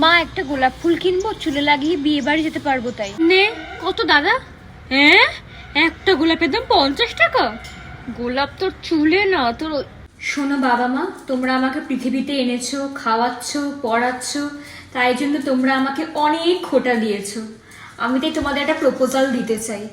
মা একটা গোলাপ ফুল কিনবো চুলে লাগিয়ে বিয়ে বাড়ি যেতে পারব তাই। নে কত দাদা? হ্যাঁ? একটা গোলাপের দাম পঞ্চাশ টাকা? গোলাপ তোর চুলে না তোর শোনো বাবা মা তোমরা আমাকে পৃথিবীতে এনেছো খাওয়াচ্ছ পড়াচ্ছ তাই জন্য তোমরা আমাকে অনেক খোটা দিয়েছ। আমি তাই তোমাদের একটা প্রপোজাল দিতে চাই।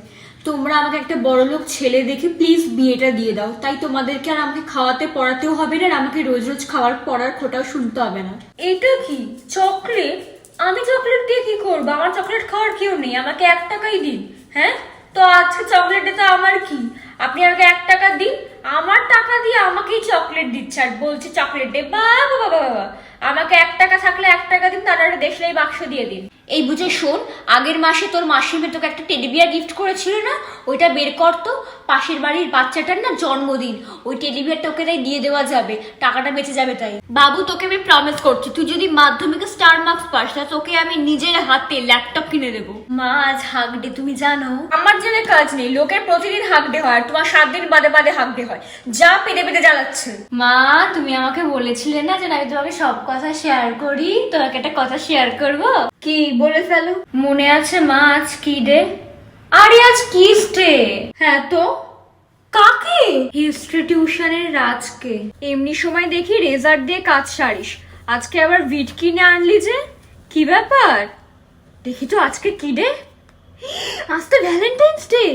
তোমরা আমাকে একটা বড়লোক ছেলে দেখে প্লিজ বিয়েটা দিয়ে দাও। তাই তোমাদেরকে আর আমাকে খাওয়াতে পড়াতেও হবে না আর আমাকে রোজ রোজ খাওয়ার পড়ার খোটাও শুনতে হবে না। এটা কি? চকলেট আমি চকলেট দিয়ে কি করব? আমার চকলেট খাওয়ার কেউ নেই, আমাকে এক টাকাই দিন হ্যাঁ? তো আজকে চকলেটে তো আমার কি? আপনি আমাকে এক টাকা দিন, আমার টাকা দিয়ে আমাকেই চকলেট দিচ্ছে, আর বলছে চকলেট বাবা বাবা বাবা আমাকে এক টাকা থাকলে এক টাকা দিন তার একটা দেশলাই বাক্স দিয়ে দিন। এই বুঝে শোন, আগের মাসে তোর মাসিমে তোকে একটা বিয়ার গিফট করেছিল না? ওইটা বের কর তো, পাশের বাড়ির বাচ্চাটার না জন্মদিন। ওই বিয়ারটা ওকে তাই দিয়ে দেওয়া যাবে, টাকাটা বেঁচে যাবে তাই। বাবু, তোকে আমি প্রমিস করছি, তুই যদি মাধ্যমিকে স্টার মার্কস পাস তাহলে তোকে আমি নিজের হাতে ল্যাপটপ কিনে দেবো। মা, আজ হাক ডে তুমি জানো? আমার জেনে কাজ নেই, লোকের প্রতিদিন হাক ডে হয়, আর তোমার সাত দিন বাদে বাদে হাক ডে হয়। যা পেতে পেতে জ্বালাচ্ছে। মা, তুমি আমাকে বলেছিলে না যে আমি তোমাকে সব কথা শেয়ার করি? তোমাকে একটা কথা শেয়ার করব? কি বলে ফেলো? মনে আছে মা আজ কি ডে? আরে আজ কিস ডে? হ্যাঁ তো? কাকে? হিস্ট্রি টিউশনের রাজকে। এমনি সময় দেখি রেজার দিয়ে কাজ সারিস। আজকে আবার ভিট কিনে আনলি যে? কি ব্যাপার? দেখি তো আজকে কি ডে? আজ তো ভ্যালেন্টাইন্স ডে